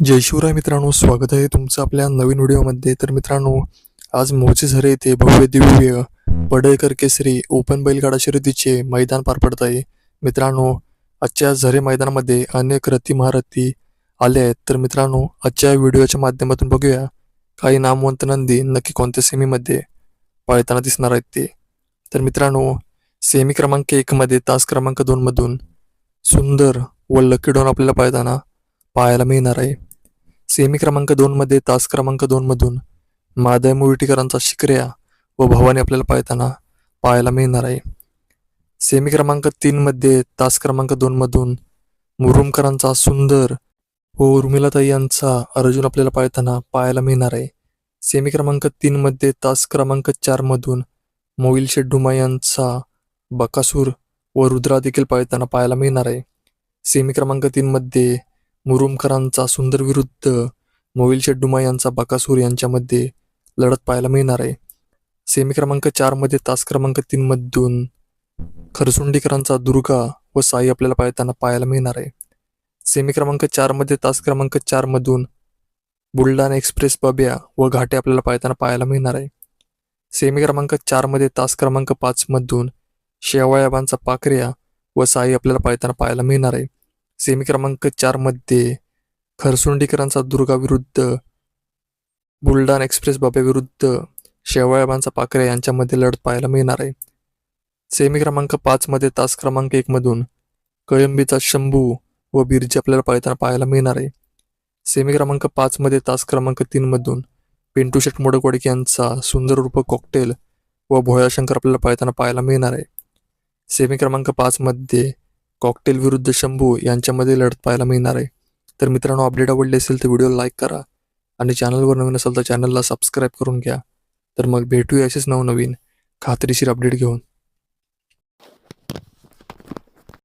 जय शिवराय मित्रांनो स्वागत आहे तुमचं आपल्या नवीन व्हिडिओमध्ये. तर मित्रांनो आज मोचे झरे येथे भव्य दिव्य पडळकर केसरी ओपन बैलगाडा शर्यतीचे मैदान पार पडत आहे. मित्रांनो आजच्या झरे मैदानामध्ये अनेक रथी महारथी आले आहेत. तर मित्रांनो आजच्या व्हिडिओच्या माध्यमातून बघूया. काही नामवंत नंदी नक्की कोणत्या सेमीमध्ये पळताना दिसणार आहेत ते. तर मित्रांनो सेमी क्रमांक एकमध्ये तास क्रमांक दोनमधून सुंदर व लकी डॉन आपल्याला पळताना पाहायला मिळणार आहे. सेमी क्रमांक दोनमध्ये तास क्रमांक दोनमधून मादय मुविटीकरांचा शिकऱ्या व भवानी आपल्याला पाहताना पाहायला मिळणार आहे. सेमी क्रमांक तीनमध्ये तास क्रमांक दोनमधून मुरुमकरांचा सुंदर व उर्मिलाताई यांचा अर्जुन आपल्याला पाहताना पाहायला मिळणार आहे. सेमी क्रमांक तीनमध्ये तास क्रमांक चारमधून मोईल शेड्डुमा यांचा बकासूर व रुद्रा देखील पाळताना पाहायला मिळणार आहे. सेमी क्रमांक तीनमध्ये मुरुमकरांचा सुंदर विरुद्ध मोविल शेड्डुमा यांचा बकासूर यांच्यामध्ये लढत पाहायला मिळणार आहे. सेमी क्रमांक चारमध्ये तास क्रमांक तीनमधून खरसुंडीकरांचा दुर्गा व साई आपल्याला पाळताना पाहायला मिळणार आहे. सेमी क्रमांक चारमध्ये तास क्रमांक चारमधून बुलढाणा एक्सप्रेस बब्या व घाटे आपल्याला पाळताना पाहायला मिळणार आहे. सेमी क्रमांक चारमध्ये तास क्रमांक पाचमधून शेवाळ्याबांचा पाकऱ्या व साई आपल्याला पाळताना पाहायला मिळणार आहे. सेमी क्रमांक चारमध्ये खरसुंडीकरांचा दुर्गा विरुद्ध बुलढाणा एक्सप्रेस बाब्याविरुद्ध शेवाळ्याबांचा पाकऱ्या यांच्यामध्ये लढत पाहायला मिळणार आहे. सेमी क्रमांक पाचमध्ये तास क्रमांक एकमधून कळंबीचा शंभू व बिरजी आपल्याला पाळताना पाहायला मिळणार आहे. सेमी क्रमांक पाचमध्ये तास क्रमांक तीनमधून पिंटू शेट मोडकवाडक यांचा सुंदर रूप कॉकटेल व भोळा शंकर आपल्याला पाळताना पाहायला मिळणार आहे. सेमी क्रमांक पाचमध्ये कॉकटेल विरुद्ध शंभू यांच्यामध्ये लढत पाहायला मिळणार आहे. तर मित्रांनो अपडेट आवडली असेल तर व्हिडिओ लाईक करा आणि चॅनलवर नवीन असेल तर चॅनलला सबस्क्राईब करून घ्या. तर मग भेटूया असेच नवनवीन खात्रीशीर अपडेट घेऊन.